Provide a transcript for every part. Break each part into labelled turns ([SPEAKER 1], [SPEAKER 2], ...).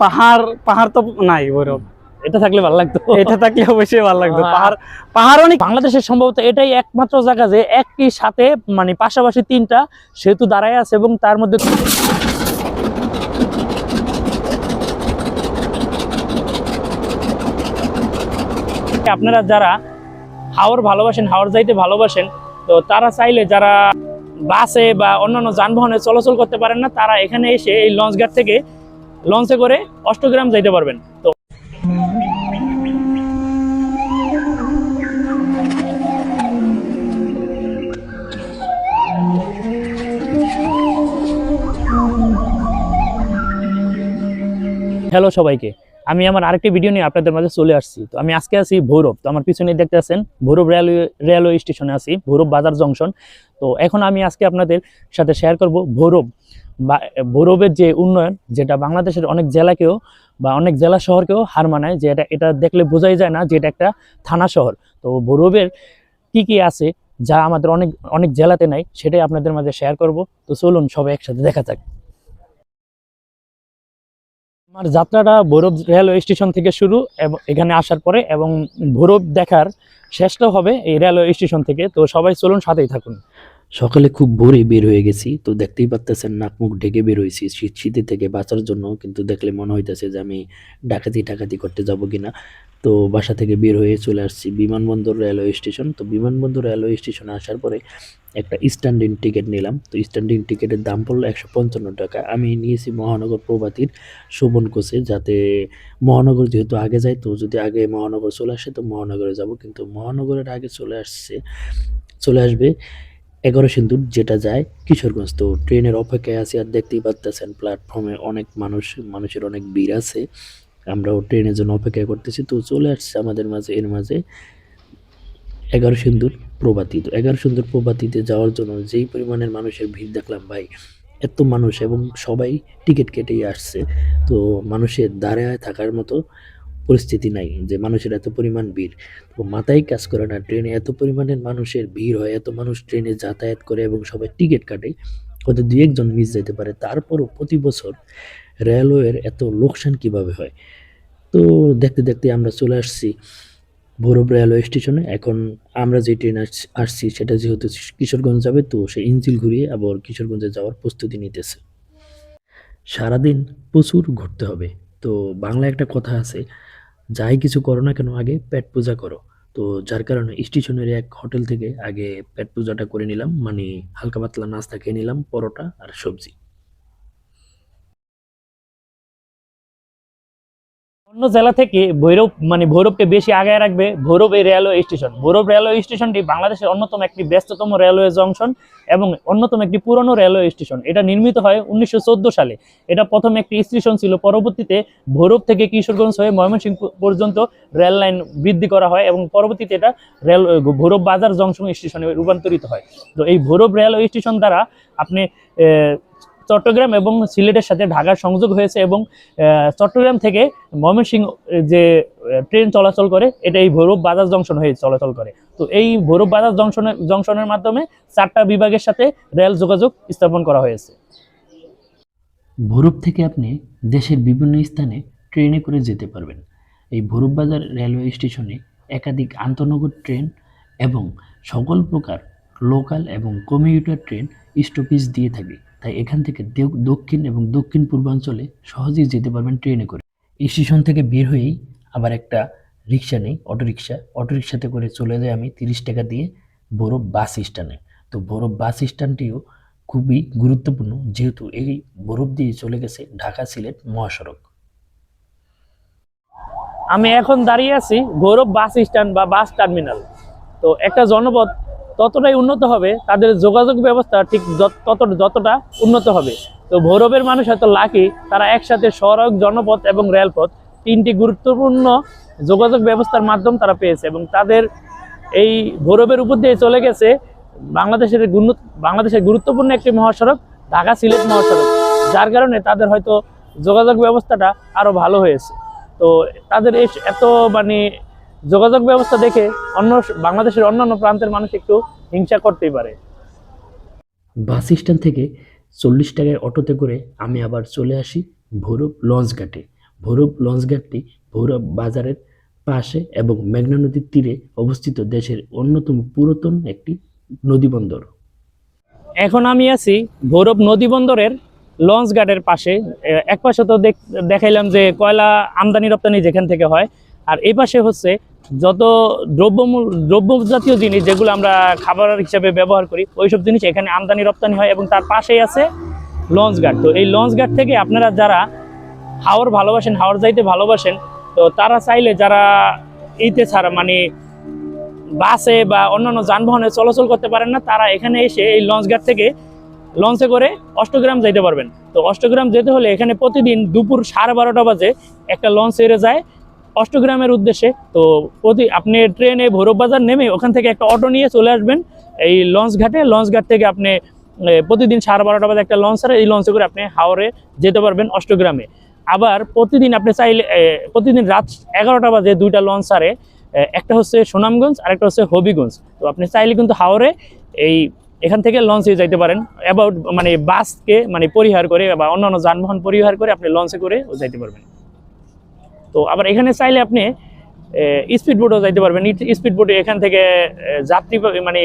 [SPEAKER 1] পাহাড় পাহাড় তো নাই বরফ
[SPEAKER 2] এটা থাকলে ভালো লাগতো।
[SPEAKER 1] এটা থাকলে অবশ্যই ভালো লাগতো।
[SPEAKER 2] হ্যাঁ।
[SPEAKER 1] পাহাড় পাহাড় অনেক
[SPEAKER 2] বাংলাদেশের সম্ভবত এটাই একমাত্র জায়গা যে একই সাথে মানে পাশাপাশি তিনটা সেতু দাঁড়ায় আছে এবং তার মধ্যে আপনারা যারা হাওর ভালোবাসেন হাওর যাইতে ভালোবাসেন তো তারা চাইলে যারা বাসে বা অন্যান্য যানবাহনে চলাচল করতে পারেন না তারা এখানে এসে এই লঞ্চ ঘাট থেকে লঞ্চে করে অষ্টগ্রাম যাইতে পারবেন। তো হ্যালো সবাইকে। আমি আমার আরেকটি ভিডিও নিয়ে আপনাদের মাঝে চলে আসছি। তো আমি আজকে আছি ভৈরব। তো আমার পিছনে দেখতে আছেন ভৈরব রেলওয়ে রেলওয়ে স্টেশনে আছি, ভৈরব বাজার জংশন তো এখন আমি আজকে আপনাদের সাথে শেয়ার করব ভৈরব। ভৈরবের যে উন্নয়ন, যেটা বাংলাদেশের অনেক জেলাকেও বা অনেক জেলা শহরকেও হার মানায়, যে এটা এটা দেখলে বোঝাই যায় না যে এটা একটা থানা শহর। তো ভৈরবের কি কি আছে যা আমাদের অনেক অনেক জেলাতে নাই, সেটাই আপনাদের মাঝে শেয়ার করব। তো চলুন সবাই একসাথে দেখা যাক। আমার যাত্রাটা ভৈরব রেলওয়ে স্টেশন থেকে শুরু এবং, এখানে আসার পরে এবং ভৈরব দেখার শেষটাও হবে এই রেলওয়ে স্টেশন থেকে। তো সবাই চলুন সাথেই থাকুন।
[SPEAKER 3] সকালে খুব ভোরে বের হয়ে গেছি, তো দেখতেই পারতেছেন নাক মুখ ঢেকে বের হয়েছি। শীত শীতে থেকে বাঁচার জন্য কিন্তু দেখলে মনে হইতেছে যে আমি ডাকাতি ডাকাতি করতে যাব কিনা। তো বাসা থেকে বের হয়ে চলে আসছি বিমানবন্দর রেলওয়ে স্টেশন। তো বিমানবন্দর রেলওয়ে স্টেশনে আসার পরে একটা স্ট্যান্ডিং টিকিট নিলাম। তো স্ট্যান্ডিং টিকিটের দাম পড়ল একশো পঞ্চান্ন টাকা। আমি নিয়েছি মহানগর প্রভাতীর শোভন কোচে যাতে মহানগর যেহেতু আগে যায়, তো যদি আগে মহানগর চলে আসে, তো মহানগরে যাব। কিন্তু মহানগরের আগে চলে আসছে, চলে আসবে এগারো সিন্দুর যেটা যায় কিশোরগঞ্জ। তো ট্রেনের অপেক্ষায় আছি আর দেখতেই পারতেছেন প্ল্যাটফর্মে অনেক মানুষ, মানুষের অনেক ভিড় আছে। আমরাও ট্রেনের জন্য অপেক্ষা করতেছি। তো চলে আসছে আমাদের মাঝে, এর মাঝে এগারো সিন্দুর প্রভাতী। তো এগারো সিন্দুর প্রভাতীতে যাওয়ার জন্য যেই পরিমাণের মানুষের ভিড় দেখলাম, ভাই, এত মানুষ এবং সবাই টিকিট কেটেই আসছে। তো মানুষের দাঁড়ায় থাকার মতো পরিস্থিতি নাই, যে মানুষের এত পরিমাণ ভিড়। তো মাথায় কাজ করে না, ট্রেনে এত পরিমাণের মানুষের ভিড় হয়, এত মানুষ ট্রেনে যাতায়াত করে এবং সবাই টিকিট কাটে, হয়তো দুই একজন মিস যেতে পারে। তারপরও প্রতি বছর রেলওয়ের এত লোকসান কীভাবে হয়? তো দেখতে দেখতে আমরা চলে আসছি ভৈরব রেলওয়ে স্টেশনে। এখন আমরা যে ট্রেন আসছি, সেটা যেহেতু কিশোরগঞ্জ যাবে, তো সে ইঞ্জিল ঘুরিয়ে আবার কিশোরগঞ্জে যাওয়ার প্রস্তুতি নিতেছে। সারাদিন প্রচুর ঘুরতে হবে। তো বাংলা একটা কথা আছে যাই কিছু করো না কেন, আগে পেট পূজা করো। তো যার কারণে স্টেশনের এক হোটেল থেকে আগে পেট পূজাটা করে নিলাম মানে হালকা পাতলা নাস্তা খেয়ে নিলাম, পরোটা আর সবজি।
[SPEAKER 2] অন্য জেলা থেকে ভৈরব মানে ভৈরবকে বেশি আগায় রাখবে ভৈরব এই রেলওয়ে স্টেশন ভৈরব রেলওয়ে স্টেশনটি বাংলাদেশের অন্যতম একটি ব্যস্ততম রেলওয়ে জংশন এবং অন্যতম একটি পুরনো রেলওয়ে স্টেশন এটা নির্মিত হয় উনিশশো চোদ্দ সালে। এটা প্রথম একটি স্টেশন ছিল। পরবর্তীতে ভৈরব থেকে কিশোরগঞ্জ হয়ে ময়মনসিংহ পর্যন্ত রেল লাইন বৃদ্ধি করা হয় এবং পরবর্তীতে এটা রেল ভৈরব বাজার জংশন স্টেশনে রূপান্তরিত হয়। তো এই ভৈরব রেলওয়ে স্টেশন দ্বারা আপনি চট্টগ্রাম এবং সিলেটের সাথে ঢাকার সংযোগ হয়েছে এবং চট্টগ্রাম থেকে ময়মনসিংহ যে ট্রেন চলাচল করে, এটা এই ভৈরব বাজার জংশন হয়ে চলাচল করে। তো এই ভৈরব বাজার জংশনের জংশনের মাধ্যমে চারটা বিভাগের সাথে রেল যোগাযোগ স্থাপন করা হয়েছে।
[SPEAKER 3] ভৈরব থেকে আপনি দেশের বিভিন্ন স্থানে ট্রেনে করে যেতে পারবেন। এই ভৈরব বাজার রেলওয়ে স্টেশনে একাধিক আন্তনগর ট্রেন এবং সকল প্রকার লোকাল এবং কমিউটার ট্রেন স্টপেজ দিয়ে থাকে। তাই এখান থেকে দক্ষিণ এবং দক্ষিণ পূর্বাঞ্চলে সহজেই যেতে পারবেন ট্রেনে করে। স্টেশন থেকে বের হয়েই আবার একটা রিক্সা নেই, অটোরিক্সা। অটোরিক্সাতে করে চলে যাই আমি তিরিশ টাকা দিয়ে ভৈরব বাস স্ট্যান্ডে। তো বড় বাস স্ট্যান্ডটিও খুবই গুরুত্বপূর্ণ, যেহেতু এই বরফ দিয়ে চলে গেছে ঢাকা, সিলেট, মহাসড়ক।
[SPEAKER 2] আমি এখন দাঁড়িয়ে আছি ভৈরব বাস স্ট্যান্ড বা বাস টার্মিনাল। তো একটা জনপদ ততটাই উন্নত হবে, তাদের যোগাযোগ ব্যবস্থা ঠিক তত, যতটা উন্নত হবে। তো ভৈরবের মানুষ এত লাকি তারা একসাথে সড়ক, জনপথ এবং রেলপথ তিনটি গুরুত্বপূর্ণ যোগাযোগ ব্যবস্থার মাধ্যম তারা পেয়েছে এবং তাদের এই ভৈরবের উপর দিয়ে চলে গেছে বাংলাদেশের বাংলাদেশের গুরুত্বপূর্ণ একটি মহাসড়ক, ঢাকা সিলেট মহাসড়ক, যার কারণে তাদের হয়তো যোগাযোগ ব্যবস্থাটা আরও ভালো হয়েছে। তো তাদের এত মানে যোগাযোগ ব্যবস্থা দেখে অন্য বাংলাদেশের অন্যান্য প্রান্তের মানুষ একটু হিংসা করতেই পারে।
[SPEAKER 3] বাস স্ট্যান্ড থেকে চল্লিশ টাকায় অটোতে করে আমি আবার চলে আসি ভৈরব লঞ্চ ঘাটে। ভৈরব লঞ্চঘাটটি ভৈরব বাজারের পাশে এবং মেঘনা নদীর তীরে অবস্থিত দেশের অন্যতম পুরাতন একটি নদীবন্দর
[SPEAKER 2] এখন আমি আছি ভৈরব নদী বন্দরের লঞ্চ ঘাটের পাশে। এক পাশে তো দেখ- দেখাইলাম যে কয়লা আমদানি রপ্তানি যেখান থেকে হয় আর এই পাশে হচ্ছে যত দ্রব্যমূল দ্রব্য জাতীয় জিনিস যেগুলো আমরা খাবার হিসাবে ব্যবহার করি, ওইসব জিনিস এখানে আমদানি, রপ্তানি হয় এবং তার পাশেই আছে লঞ্চ ঘাট। তো এই লঞ্চ ঘাট থেকে আপনারা যারা হাওর ভালোবাসেন, হাওর যাইতে ভালোবাসেন, তো তারা চাইলে যারা এইতে ছাড়া মানে বাসে বা অন্যান্য যানবাহনে চলাচল করতে পারেন না, তারা এখানে এসে এই লঞ্চ ঘাট থেকে লঞ্চে করে অষ্টগ্রাম যাইতে পারবেন। তো অষ্টগ্রাম যেতে হলে এখানে প্রতিদিন দুপুর সাড়ে বারোটা বাজে একটা লঞ্চ এড়ে যায়। অষ্টগ্রামের উদ্দেশ্যে। তো প্রতি আপনি ট্রেনে ভৈরব বাজার নেমে ওখান থেকে একটা অটো নিয়ে চলে আসবেন। এই লঞ্চ ঘাটে, লঞ্চ ঘাট থেকে আপনি প্রতিদিন সাড়ে বারোটা বাজে একটা লঞ্চ এই লঞ্চে করে আপনি হাওড়ে যেতে পারবেন অষ্টগ্রামে। আবার প্রতিদিন আপনি চাইলে প্রতিদিন রাত এগারোটা বাজে দুইটা লঞ্চ ছাড়ে একটা হচ্ছে সুনামগঞ্জ আর একটা হচ্ছে হবিগঞ্জ। তো আপনি চাইলে কিন্তু হাওড়ে এই, এখান থেকে লঞ্চে যাইতে পারেন। অ্যাবাউট মানে বাসকে মানে পরিহার করে বা অন্যান্য যানবাহন পরিহার করে আপনি লঞ্চে করে যাইতে পারবেন। তো আবার এখানে চাইলে আপনি স্পিড বোটও যাইতে পারবেন। স্পিড বোটে এখান থেকে যাত্রী মানে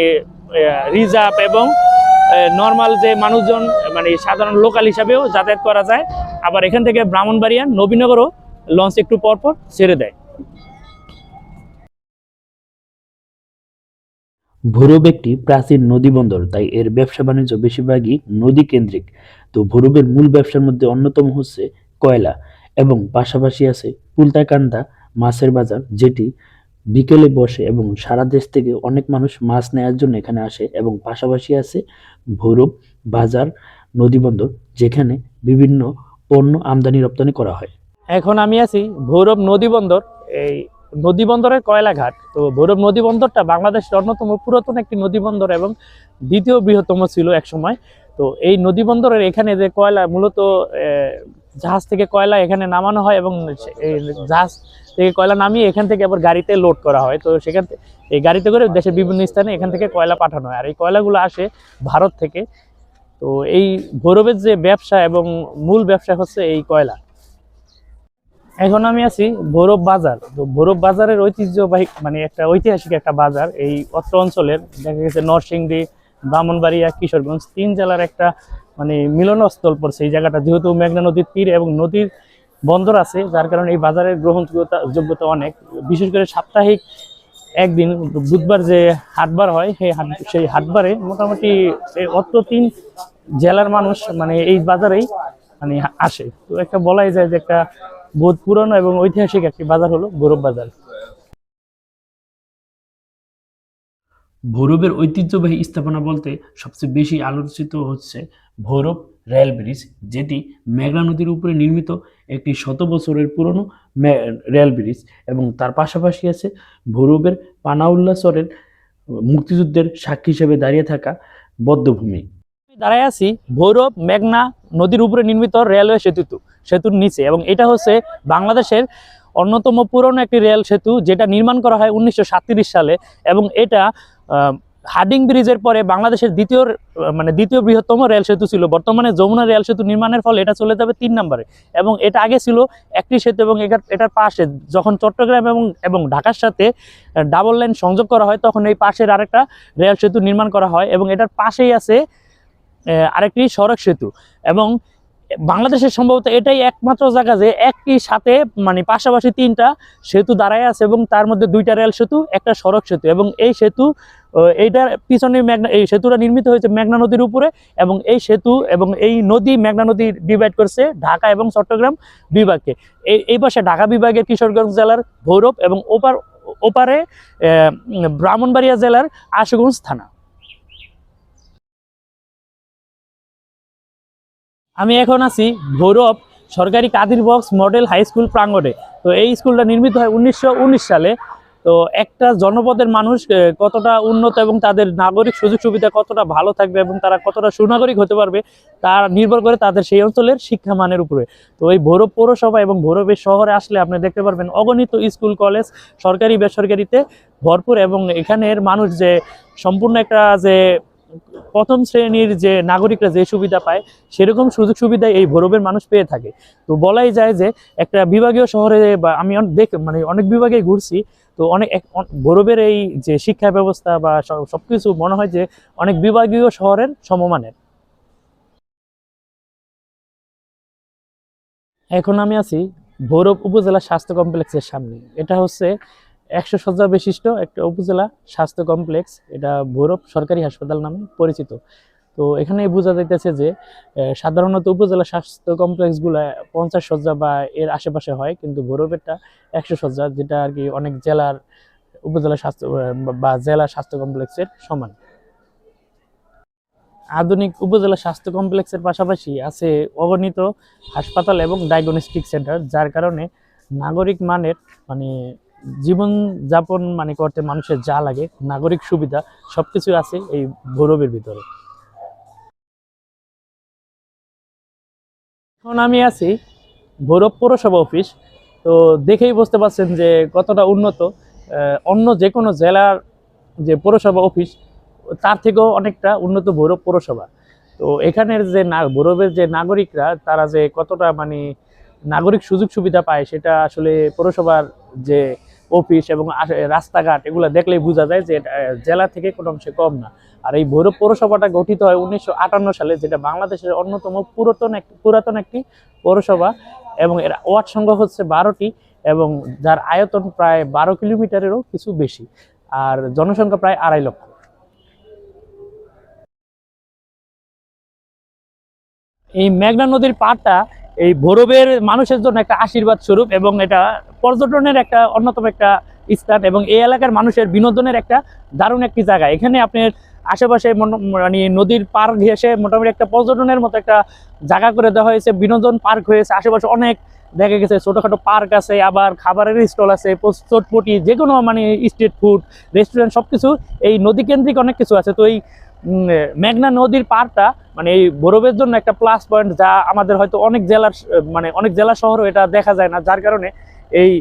[SPEAKER 2] রিজার্ভ এবং নর্মাল যে মানুষজন মানে সাধারণ লোকাল হিসাবেও যাতায়াত করা যায়। আবার এখান থেকে ব্রাহ্মণবাড়িয়া, নবীনগরও লঞ্চ একটু পর পর ছেড়ে দেয়।
[SPEAKER 3] ভৈরব একটি প্রাচীন নদী বন্দর, তাই এর ব্যবসা বাণিজ্য বেশিরভাগই নদী কেন্দ্রিক। তো ভৈরবের মূল ব্যবসার মধ্যে অন্যতম হচ্ছে কয়লা এবং পাশাপাশি আছে পুলতাকান্দা মাছের বাজার, যেটি বিকেলে বসে এবং সারা দেশ থেকে অনেক মানুষ মাছ নেওয়ার জন্য এখানে আসে এবং পাশাপাশি আছে ভৈরব বাজার, নদীবন্দর, যেখানে বিভিন্ন পণ্য আমদানি রপ্তানি করা হয়।
[SPEAKER 2] এখন আমি আছি ভৈরব নদীবন্দর। এই নদীবন্দরের কয়লাঘাট। তো ভৈরব নদীবন্দরটা বাংলাদেশের অন্যতম পুরাতন একটি নদীবন্দর এবং দ্বিতীয় বৃহত্তম ছিল এক সময় তো এই নদী বন্দরের এখানে যে কয়লা, মূলত জাহাজ থেকে কয়লা এখানে নামানো হয় এবং এই জাহাজ থেকে কয়লা নামিয়ে এখান থেকে আবার গাড়িতে লোড করা হয়। তো সেখান এই গাড়িতে করে দেশের বিভিন্ন স্থানে এখান থেকে কয়লা পাঠানো হয়। আর এই কয়লাগুলো আসে ভারত থেকে। তো এই ভৈরবের যে ব্যবসা এবং মূল ব্যবসা হচ্ছে এই কয়লা। এখন আমি আছি ভৈরব বাজার। তো ভৈরব বাজারের ঐতিহ্যবাহী মানে একটা ঐতিহাসিক একটা বাজার। এই অত্র অঞ্চলের, দেখা গেছে নরসিংদী ব্রাহ্মণবাড়িয়া কিশোরগঞ্জ, তিন জেলার একটা মানে মিলনস্থল পড়ছে এই জায়গাটা। যেহেতু মেঘনা নদীর তীর এবং নদীর বন্দর আছে, যার কারণে এই বাজারের গ্রহণযোগ্যতা, যোগ্যতা অনেক। বিশেষ করে সাপ্তাহিক একদিন, বুধবার যে হাটবার হয়, সেই হাট, সেই হাটবারে মোটামুটি অত্র তিন জেলার মানুষ মানে এই বাজারেই মানে আসে। তো একটা বলাই যায় যে একটা বহুত পুরনো এবং ঐতিহাসিক একটি বাজার হলো গৌরব বাজার।
[SPEAKER 3] ভৈরবের ঐতিহ্যবাহী স্থাপনা বলতে সবচেয়ে বেশি আলোচিত হচ্ছে ভৈরব রেল ব্রিজ, যেটি মেঘনা নদীর উপরে নির্মিত একটি শত বছরের পুরনো রেল ব্রিজ এবং তার পাশাপাশি আছে ভৈরবের পানাউল্লাসরের মুক্তিযুদ্ধের সাক্ষী হিসেবে দাঁড়িয়ে থাকা বদ্ধভূমি।
[SPEAKER 2] দাঁড়ায় আছি ভৈরব মেঘনা নদীর উপরে নির্মিত রেলওয়ে সেতু সেতুর নিচে এবং এটা হচ্ছে বাংলাদেশের অন্যতম পুরনো একটি রেল সেতু যেটা নির্মাণ করা হয় উনিশশো সালে এবং এটা হার্ডিং ব্রিজের পরে বাংলাদেশের দ্বিতীয় মানে দ্বিতীয় বৃহত্তম রেল সেতু ছিল। বর্তমানে যমুনা রেল সেতু নির্মাণের ফলে এটা চলে যাবে তিন নম্বরে এবং এটা আগে ছিল একটি সেতু এবং এটার পাশে যখন চট্টগ্রাম এবং এবং ঢাকার সাথে ডাবল লাইন সংযোগ করা হয়, তখন এই পাশের আরেকটা রেল সেতু নির্মাণ করা হয় এবং এটার পাশেই আছে আরেকটি সড়ক সেতু এবং বাংলাদেশের সম্ভবত এটাই একমাত্র জায়গা যে একই সাথে মানে পাশাপাশি তিনটা সেতু দাঁড়ায় আছে এবং তার মধ্যে দুইটা রেল সেতু, একটা সড়ক সেতু এবং এই সেতু এইটার পিছনে মেঘনা এই সেতুটা নির্মিত হয়েছে মেঘনা নদীর উপরে এবং এই সেতু এবং এই নদী মেঘনা নদী ডিভাইড করছে ঢাকা এবং চট্টগ্রাম বিভাগকে। এই পাশে ঢাকা বিভাগের কিশোরগঞ্জ জেলার ভৈরব এবং ওপার, ওপারে ব্রাহ্মণবাড়িয়া জেলার আশুগঞ্জ থানা। আমি এখন আছি ভৈরব সরকারি Kadir Baksh model high school প্রাঙ্গণে। তো এই স্কুলটা নির্মিত হয় উনিশশো উনিশ সালে। তো একটা জনপদের মানুষ কতটা উন্নত এবং তাদের নাগরিক সুযোগ সুবিধা কতটা ভালো থাকবে এবং তারা কতটা সুনাগরিক হতে পারবে, তার নির্ভর করে তাদের সেই অঞ্চলের শিক্ষা মানের উপরে। তো এই ভৈরব পৌরসভা এবং ভৈরবের শহরে আসলে আপনি দেখতে পারবেন অগণিত স্কুল, কলেজ, সরকারি, বেসরকারিতে ভরপুর এবং এখানের মানুষ যে সম্পূর্ণ একটা যে প্রথম শ্রেণির যে নাগরিকরা যে সুবিধা পায়, সেরকম সুযোগ সুবিধা এই ভৈরবের মানুষ পেয়ে থাকে। তো বলাই যায় যে একটা বিভাগীয় শহরে বা আমি দেখ মানে অনেক বিভাগে ঘুরছি তো অনেক ভৈরবের এই যে শিক্ষা ব্যবস্থা বা সব- সবকিছু মনে হয় যে অনেক বিভাগীয় শহরের সমমানের। এখন আমি আছি ভৈরব উপজেলা স্বাস্থ্য কমপ্লেক্সের সামনে। এটা হচ্ছে একশো শয্যা বিশিষ্ট একটা উপজেলা স্বাস্থ্য কমপ্লেক্স। এটা ভৈরব সরকারি হাসপাতাল নামে পরিচিত। তো এখানে বোঝা যাইতেছে যে সাধারণত উপজেলা স্বাস্থ্য কমপ্লেক্সগুলো পঞ্চাশ শয্যা বা এর আশেপাশে হয়, কিন্তু ভৈরবেরটা একশো শয্যা, যেটা আর কি অনেক জেলার উপজেলা স্বাস্থ্য বা জেলা স্বাস্থ্য কমপ্লেক্সের সমান। আধুনিক উপজেলা স্বাস্থ্য কমপ্লেক্সের পাশাপাশি আছে অগণিত হাসপাতাল এবং ডায়াগনস্টিক সেন্টার যার কারণে নাগরিক মানের মানে জীবন যাপন মানে করতে মানুষের যা লাগে, নাগরিক সুবিধা সবকিছু আছে এই ভৈরবের ভিতরে। এখন আমি আছি ভৈরব পৌরসভা অফিস। তো দেখেই বুঝতে পারছেন যে কতটা উন্নত। অন্য যে কোনো জেলার যে পৌরসভা অফিস, তার থেকেও অনেকটা উন্নত ভৈরব পৌরসভা। তো এখানের যে না, ভৈরবের যে নাগরিকরা, তারা যে কতটা মানে নাগরিক সুযোগ সুবিধা পায়, সেটা আসলে পৌরসভার যে অফিস এবং রাস্তাঘাট, এগুলো দেখলেই বোঝা যায় যে জেলা থেকে কোনো অংশে কম না। আর এই ভৈরব পৌরসভাটা গঠিত হয় উনিশশো আটান্ন সালে, যেটা বাংলাদেশের অন্যতম পুরাতন এক পুরাতন একটি পৌরসভা এবং এর ওয়ার্ড সংখ্যা হচ্ছে বারোটি এবং যার আয়তন প্রায় বারো কিলোমিটারেরও কিছু বেশি আর জনসংখ্যা প্রায় আড়াই লক্ষ। এই মেঘনা নদীর পাড়টা এই ভৈরবের মানুষের জন্য একটা আশীর্বাদ স্বরূপ এবং এটা পর্যটনের একটা অন্যতম একটা স্থান এবং এই এলাকার মানুষের বিনোদনের একটা দারুণ একটি জায়গা। এখানে আপনার আশেপাশে মনো- নদীর পার ঘেসে মোটামুটি একটা পর্যটনের মতো একটা জায়গা করে দেওয়া হয়েছে, বিনোদন পার্ক হয়েছে, আশেপাশে অনেক দেখা গেছে, ছোটোখাটো পার্ক আছে, আবার খাবারের স্টল আছে চটপটি যে কোনো মানে স্ট্রিট ফুড, রেস্টুরেন্ট সব কিছু এই নদী কেন্দ্রিক অনেক কিছু আছে। তো এই মেঘনা নদীর পাড়টা মানে এই বরফের জন্য একটা প্লাস পয়েন্ট যা আমাদের হয়তো অনেক জেলার মানে অনেক জেলা শহরও এটা দেখা যায় না, যার কারণে এই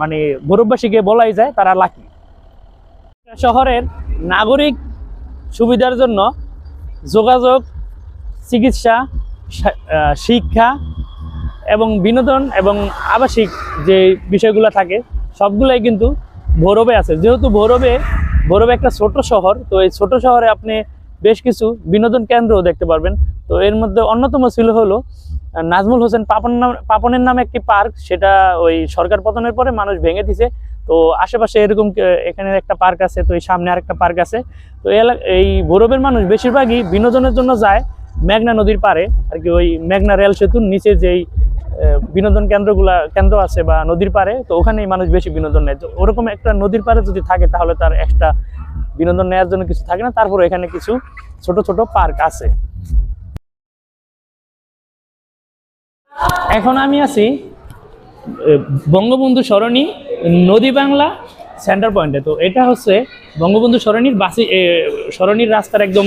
[SPEAKER 2] মানে বরফবাসীকে বলাই যায় তারা লাকি শহরের নাগরিক সুবিধার জন্য যোগাযোগ, চিকিৎসা শিক্ষা এবং বিনোদন এবং আবাসিক যে বিষয়গুলো থাকে, সবগুলাই কিন্তু ভৈরবে আছে। যেহেতু ভৈরবে ভৈরবে একটা ছোট শহর, তো এই ছোট শহরে আপনি বেশ কিছু বিনোদন কেন্দ্রও দেখতে পারবেন। তো এর মধ্যে অন্যতম ছিল হলো নাজমুল হোসেন পাপন নাম পাপনের নামে একটি পার্ক, সেটা ওই সরকার পতনের পরে মানুষ ভেঙে দিছে। তো আশেপাশে এরকম এখানে একটা পার্ক আছে, তো এই সামনে আরেকটা পার্ক আছে। তো এই ভৈরবের মানুষ বেশিরভাগই বিনোদনের জন্য যায় মেঘনা নদীর পারে আর কি ওই মেঘনা রেল সেতুর নিচে যেই বিনোদন কেন্দ্রগুলা, কেন্দ্র আছে বা নদীর পারে তো ওখানেই মানুষ বেশি বিনোদন নেয়। তো ওরকম একটা নদীর পারে যদি থাকে, তাহলে তার একটা বিনোদন নেওয়ার জন্য কিছু থাকে না। তারপর এখানে কিছু ছোট ছোট পার্ক আছে। এখন আমি আছি বঙ্গবন্ধু সরণি নদী বাংলা সেন্টার পয়েন্টে তো এটা হচ্ছে বঙ্গবন্ধু সরণির বাসি সরণির রাস্তার একদম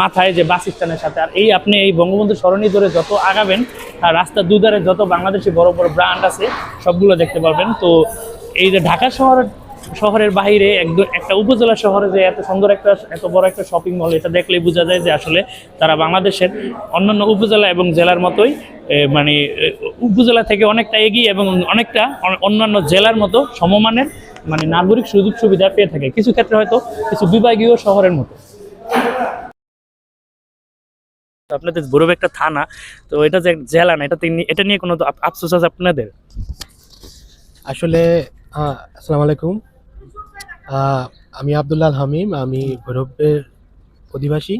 [SPEAKER 2] মাথায় যে বাস স্ট্যান্ডের সাথে। আর এই আপনি এই বঙ্গবন্ধু সরণি ধরে যত আগাবেন, আর রাস্তার দুধারে যত বাংলাদেশি বড় বড় ব্র্যান্ড আছে, সবগুলো দেখতে পারবেন। তো এই যে ঢাকা শহর শহরের বাইরে, একদম একটা উপজেলা শহরে যে এত সুন্দর একটা, এত বড় একটা শপিং মল এটা দেখলেই বোঝা যায় যে আসলে তারা বাংলাদেশের অন্যান্য উপজেলা এবং জেলার মতোই মানে উপজেলা থেকে অনেকটা এগিয়ে এবং অনেকটা অন্যান্য জেলার মতো সমমানের মানে নাগরিক সুযোগ সুবিধা পেয়ে থাকে। কিছু ক্ষেত্রে হয়তো কিছু বিভাগীয় শহরের মতো। আপনাদের বড় একটা থানা, তো এটা যে জেলা না এটা এটা নিয়ে কোনো আফসোস আছে আপনাদের?
[SPEAKER 4] আসলে আসসালামু আলাইকুম। আমি আব্দুল্লাহ হামিম আমি ভৈরবের অধিবাসী।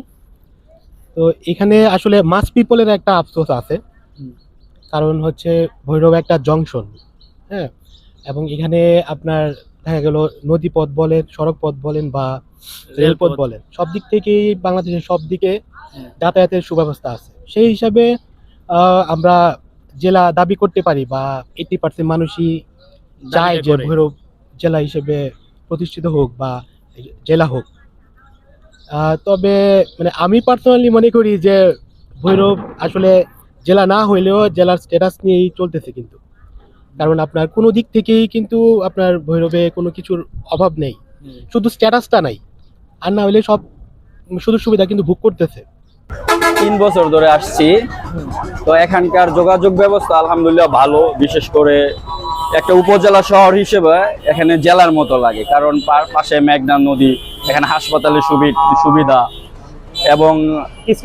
[SPEAKER 4] তো এখানে আসলে মাস পিপলের একটা আফসোস আছে। কারণ হচ্ছে ভৈরব একটা জংশন হ্যাঁ? এবং এখানে আপনার দেখা গেল নদী পথ বলেন সড়ক পথ বলেন বা রেলপথ। বলেন সব দিক থেকেই বাংলাদেশের সব দিকে
[SPEAKER 2] হ্যাঁ।
[SPEAKER 4] যাতায়াতের সুব্যবস্থা আছে। সেই হিসাবে আমরা জেলা দাবি করতে পারি বা এইটি পার্সেন্ট মানুষই চায় যে ভৈরব জেলা হিসেবে প্রতিষ্ঠিত হোক বা জেলা হোক। আহ, তবে মানে আমি পার্সোনালি মনে করি যে ভৈরব আসলে জেলা না হইলেও জেলার স্ট্যাটাস নিয়েই চলতেছে কিন্তু। কারণ আপনার কোনো দিক থেকেই কিন্তু আপনার ভৈরবে কোনো কিছুর অভাব নেই। শুধু স্ট্যাটাসটা নাই। আর না হলে সব সুযোগ সুবিধা কিন্তু ভোগ করতেছে।
[SPEAKER 5] তিন বছর ধরে আসছি। তো এখানকার যোগাযোগ ব্যবস্থা আলহামদুলিল্লাহ ভালো। বিশেষ করে একটা উপজেলা শহর হিসেবে এখানে জেলার মতো লাগে কারণ পাশে মেঘনা নদী এখানে হাসপাতালের সুবিধা এবং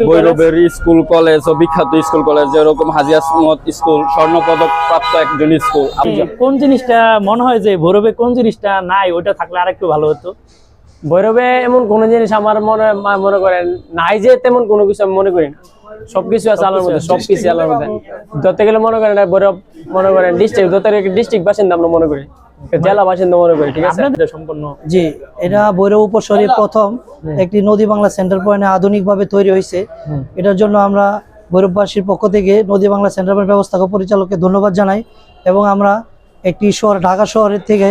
[SPEAKER 5] ভৈরবের স্কুল কলেজ ও বিখ্যাত স্কুল কলেজ যেরকম হাজি আসমত স্কুল স্বর্ণপদক প্রাপ্ত একজন স্কুল।
[SPEAKER 2] কোন জিনিসটা মনে হয় যে ভৈরবে কোন জিনিসটা নাই ওটা থাকলে আরেকটু ভালো হতো?
[SPEAKER 6] ভৈরবে এমন কোনো জিনিস আমার মনে মনে করেন নাই যে তেমন কোনো কিছু আমি মনে করি না। সবকিছু আছে আলোর মধ্যে সবকিছু আলোর মধ্যে। ধরতে গেলে মনে করেন এটা মনে করেন ডিস্ট্রিক্ট ধরতে গেলে ডিস্ট্রিক্ট বাসিন্দা আমরা মনে করি। জেলা বাসিন্দা মনে করি ঠিক আছে?
[SPEAKER 2] সম্পূর্ণ?
[SPEAKER 7] জি এটা ভৈরব উপশহরে প্রথম একটি নদী বাংলা সেন্টার পয়েন্টে আধুনিকভাবে তৈরি হয়েছে এটার জন্য আমরা ভৈরববাসীর পক্ষ থেকে নদী বাংলা সেন্টার পয়েন্ট ব্যবস্থাপক পরিচালককে ধন্যবাদ জানাই এবং আমরা একটি শহর ঢাকা শহরের থেকে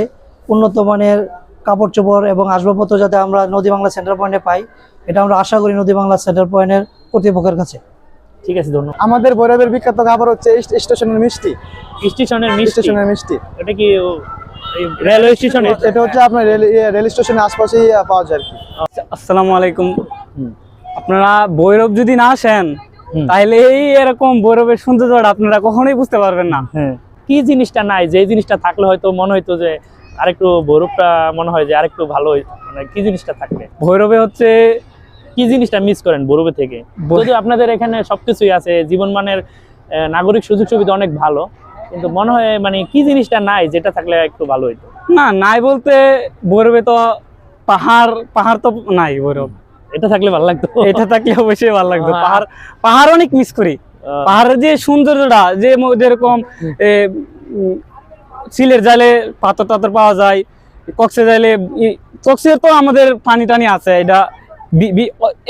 [SPEAKER 7] উন্নত মানের কাপড় চোপড় এবং আসবাবপত্র যাতে আমরা নদী বাংলা সেন্টার পয়েন্টে পাই এটা আমরা আশা করি নদী বাংলা সেন্টার পয়েন্টের কর্তৃপক্ষের কাছে।
[SPEAKER 2] ঠিক আছে ধন্যবাদ।
[SPEAKER 8] আমাদের ভৈরবের বিখ্যাত খাবার হচ্ছে স্টেশনের মিষ্টি।
[SPEAKER 2] স্টেশনের মিষ্টি?
[SPEAKER 8] স্টেশনের মিষ্টি।
[SPEAKER 2] এটা কি রেলওয়ে স্টেশনে?
[SPEAKER 8] এটা হচ্ছে আপনার রেল ইয়ে, স্টেশনের আশপাশেই পাওয়া যায় আর কি।
[SPEAKER 1] আসসালামু আলাইকুম। আপনারা ভৈরব যদি না আসেন তাহলে এই এরকম ভৈরবের সৌন্দর্যটা আপনারা কখনোই বুঝতে পারবেন না।
[SPEAKER 2] হ্যাঁ। কি জিনিসটা নাই? যে জিনিসটা থাকলে হয়তো মনে হইতো যে আরেকটু ভৈরবটা মনে হয় যে আরেকটু ভালো মানে কি জিনিসটা থাকলে
[SPEAKER 1] ভৈরবে হচ্ছে
[SPEAKER 2] কি জিনিসটা মিস করেন ভৈরবে থেকে? যদিও আপনাদের এখানে সবকিছুই আছে জীবনমানের নাগরিক সুযোগ সুবিধা অনেক ভালো কিন্তু মনে হয় মানে কি জিনিসটা নাই যেটা থাকলে একটু ভালো হইতো?
[SPEAKER 1] না নাই বলতে ভৈরবে তো পাহাড় পাহাড় তো নাই ভৈরব
[SPEAKER 2] এটা থাকলে ভালো লাগতো।
[SPEAKER 1] এটা থাকলে অবশ্যই ভালো লাগতো।
[SPEAKER 2] হ্যাঁ।
[SPEAKER 1] পাহাড় পাহাড় অনেক মিস করি। পাহাড়ের যে সৌন্দর্যটা যে যেরকম সিলের জালে পাথর টাথর পাওয়া যায় কক্সে জালে কক্সে তো আমাদের পানি টানি আছে এটা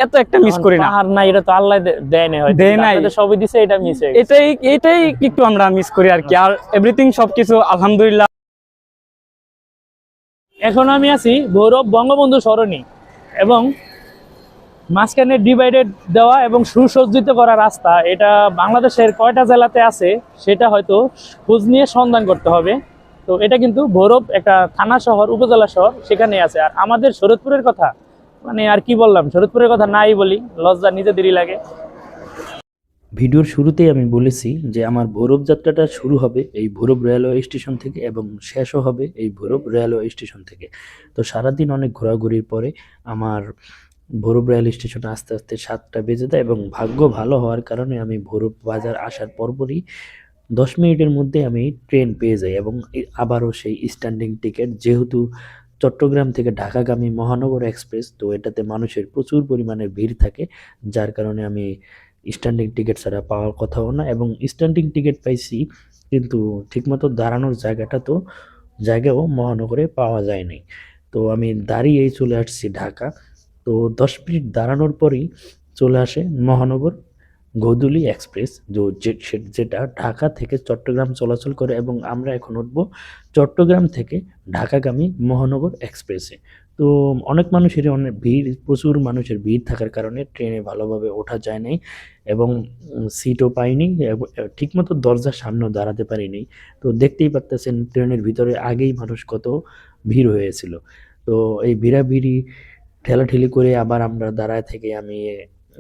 [SPEAKER 1] এত একটা মিস করি না।
[SPEAKER 2] নাই এটা তো আল্লাহ দেয় না
[SPEAKER 1] দেয় নাই।
[SPEAKER 2] সবই দিছে এটা মিস হয়ে
[SPEAKER 1] এটাই এটাই একটু আমরা মিস করি আর কি। আর এভরিথিং সবকিছু আলহামদুলিল্লাহ।
[SPEAKER 2] এখন আমি আছি ভৈরব বঙ্গবন্ধু সরণি এবং মাঝখানে ডিভাইডেড দেওয়া এবং সুসজ্জিত করা রাস্তা এটা বাংলাদেশের কয়টা জেলাতে আছে সেটা হয়তো খোঁজ নিয়ে সন্ধান করতে হবে। তো এটা কিন্তু ভৈরব একটা থানা শহর উপজেলা শহর সেখানে আছে। আর আমাদের শরৎপুরের কথা মানে আর কি বললাম, শরৎপুরের কথা নাই বলি, লজ্জা নিজেদেরই লাগে।
[SPEAKER 3] ভিডিওর শুরুতেই আমি বলেছি যে আমার ভৈরব যাত্রাটা শুরু হবে এই ভৈরব রেলওয়ে স্টেশন থেকে এবং শেষও হবে এই ভৈরব রেলওয়ে স্টেশন থেকে। তো সারাদিন অনেক ঘোরাঘুরির পরে আমার ভৈরব রেল স্টেশনে আস্তে আস্তে সাতটা বেজে দেয় এবং ভাগ্য ভালো হওয়ার কারণে আমি ভৈরব বাজার আসার পরপরই দশ মিনিটের মধ্যে আমি ট্রেন পেয়ে যাই এবং আবারও সেই স্ট্যান্ডিং টিকিট যেহেতু চট্টগ্রাম থেকে ঢাকাগামী মহানগর এক্সপ্রেস, তো এটাতে মানুষের প্রচুর পরিমাণে ভিড় থাকে, যার কারণে আমি স্ট্যান্ডিং টিকিট ছাড়া পাওয়ার কথাও না এবং স্ট্যান্ডিং টিকিট পাইছি, কিন্তু ঠিকমতো দাঁড়ানোর জায়গাটা তো জায়গাও মহানগরে পাওয়া যায় নাই। তো আমি দাঁড়িয়েই চলে আসছি ঢাকা, তো দশ মিনিট দাঁড়ানোর পরেই চলে আসে মহানগর গোধূলি এক্সপ্রেস যেটা ঢাকা থেকে চট্টগ্রাম চলাচল করে এবং আমরা এখন উঠব চট্টগ্রাম থেকে ঢাকাগামী মহানগর এক্সপ্রেসে। তো অনেক মানুষেরই অনেক ভিড়, প্রচুর মানুষের ভিড় থাকার কারণে ট্রেনে ভালোভাবে ওঠা যায় নাই এবং সিটও পাইনি ঠিকমতো দরজার সামনেও দাঁড়াতে পারিনি। তো দেখতেই পারতেছেন ট্রেনের ভিতরে আগেই মানুষ কত ভিড় হয়েছিল। তো এই ভিড়াভিড়ি, ঠেলাঠেলি করে আবার আমরা দাঁড়ায় থেকে আমি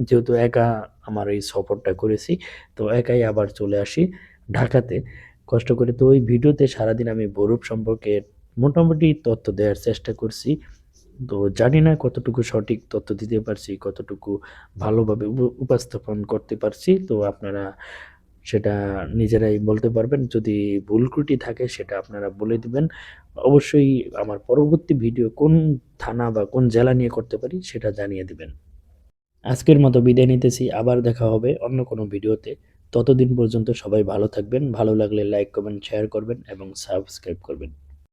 [SPEAKER 3] যেহেতু একা আমার এই সফরটা করেছি, তো একাই আবার চলে আসি ঢাকাতে। কষ্ট করে তো ওই ভিডিওতে সারাদিন আমি বরফ সম্পর্কে মোটামুটি তথ্য দেওয়ার চেষ্টা করছি। তো জানি না কতটুকু সঠিক তথ্য দিতে পারছি, কতটুকু ভালোভাবে উপ- উপস্থাপন করতে পারছি, তো আপনারা সেটা নিজেরাই বলতে পারবেন। যদি ভুল ত্রুটি থাকে সেটা আপনারা বলে দিবেন। অবশ্যই আমার পরবর্তী ভিডিও কোন থানা বা কোন জেলা নিয়ে করতে পারি সেটা জানিয়ে দিবেন। আজকের মতো বিদায় নিতেছি, আবার দেখা হবে অন্য কোনো ভিডিওতে। ততদিন পর্যন্ত সবাই ভালো থাকবেন, ভালো লাগলে লাইক কমেন্ট শেয়ার করবেন এবং সাবস্ক্রাইব করবেন।